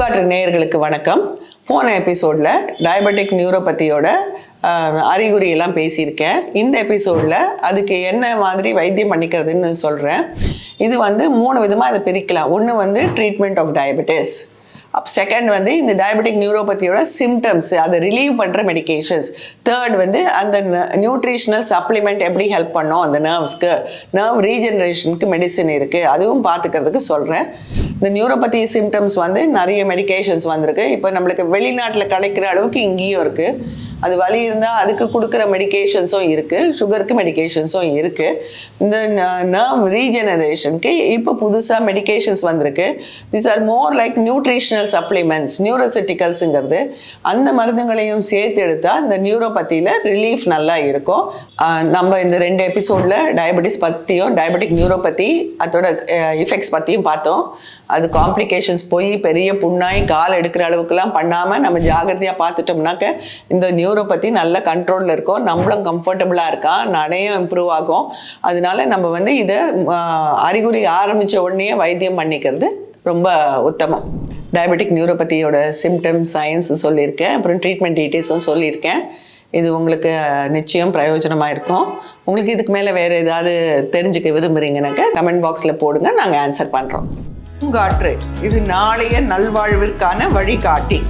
பூங்காற்று நேயர்களுக்கு வணக்கம். போன எபிசோடில் டயபெட்டிக் நியூரோபதியோட அறிகுறியெல்லாம் பேசியிருக்கேன். இந்த எபிசோடில் அதுக்கு என்ன மாதிரி வைத்தியம் பண்ணிக்கிறதுன்னு சொல்கிறேன் இது வந்து மூணு விதமாக அதை பிரிக்கலாம். ஒன்று வந்து treatment of diabetes up second வந்து இந்த டயபெட்டிக் நியூரோபதியோட சிம்டம்ஸ் அதை ரிலீவ் பண்ணுற மெடிகேஷன்ஸ் தேர்ட் வந்து அந்த நியூட்ரிஷனல் சப்ளிமெண்ட் எப்படி ஹெல்ப் பண்ணும் அந்த நர்வ்ஸ்க்கு நர்வ் ரீஜெனரேஷனுக்கு மெடிசின் இருக்குது அதுவும் பார்த்துக்கிறதுக்கு சொல்கிறேன் இந்த நியூரோபதி சிம்டம்ஸ் வந்து நிறைய மெடிகேஷன்ஸ் வந்திருக்கு. இப்போ நம்மளுக்கு வெளிநாட்டில் கிடைக்கிற அளவுக்கு இங்கேயும் இருக்குது அது வலி இருந்தால் அதுக்கு கொடுக்குற மெடிகேஷன்ஸும் இருக்குது சுகருக்கு மெடிக்கேஷன்ஸும் இருக்குது இந்த நர்வ் ரீஜெனரேஷனுக்கு இப்போ புதுசாக மெடிகேஷன்ஸ் வந்திருக்கு. This are more like nutritional supplements நியூரோசிட்டிக்கல்ஸுங்கிறது அந்த மருந்துகளையும் சேர்த்து எடுத்தால் இந்த நியூரோபதியில் ரிலீஃப் நல்லா இருக்கும். நம்ம இந்த ரெண்டு எபிசோடில் டயபெட்டிஸ் பற்றியும் டயபெட்டிக் நியூரோபதி அதோட எஃபெக்ட்ஸ் பற்றியும் பார்த்தோம். அது காம்ப்ளிகேஷன்ஸ் போய் பெரிய புண்ணாய் கால் எடுக்கிற அளவுக்குலாம் பண்ணாமல் நம்ம ஜாகிரதையாக பார்த்துட்டோம்னாக்க இந்த நியூரோபதி நல்ல கண்ட்ரோலில் இருக்கும். நம்மளும் கம்ஃபர்டபுளாக இருக்கா? நடையும் இம்ப்ரூவ் ஆகும். அதனால நம்ம வந்து இதை அறிகுறி ஆரம்பித்த உடனே வைத்தியம் பண்ணிக்கிறது ரொம்ப உத்தமம். டயபெட்டிக் நியூரோபதியோட சிம்டம்ஸ் சயின்ஸ் சொல்லியிருக்கேன். அப்புறம் ட்ரீட்மெண்ட் டீட்டெயில்ஸும் சொல்லியிருக்கேன். இது உங்களுக்கு நிச்சயம் பிரயோஜனமாக இருக்கும். உங்களுக்கு இதுக்கு மேலே வேறு ஏதாவது தெரிஞ்சுக்க விரும்புகிறீங்கனாக்கா கமெண்ட் பாக்ஸில் போடுங்க. நாங்கள் ஆன்சர் பண்ணுறோம் பூங்காற்று இது நாளைய நல்வாழ்விற்கான வழிகாட்டி.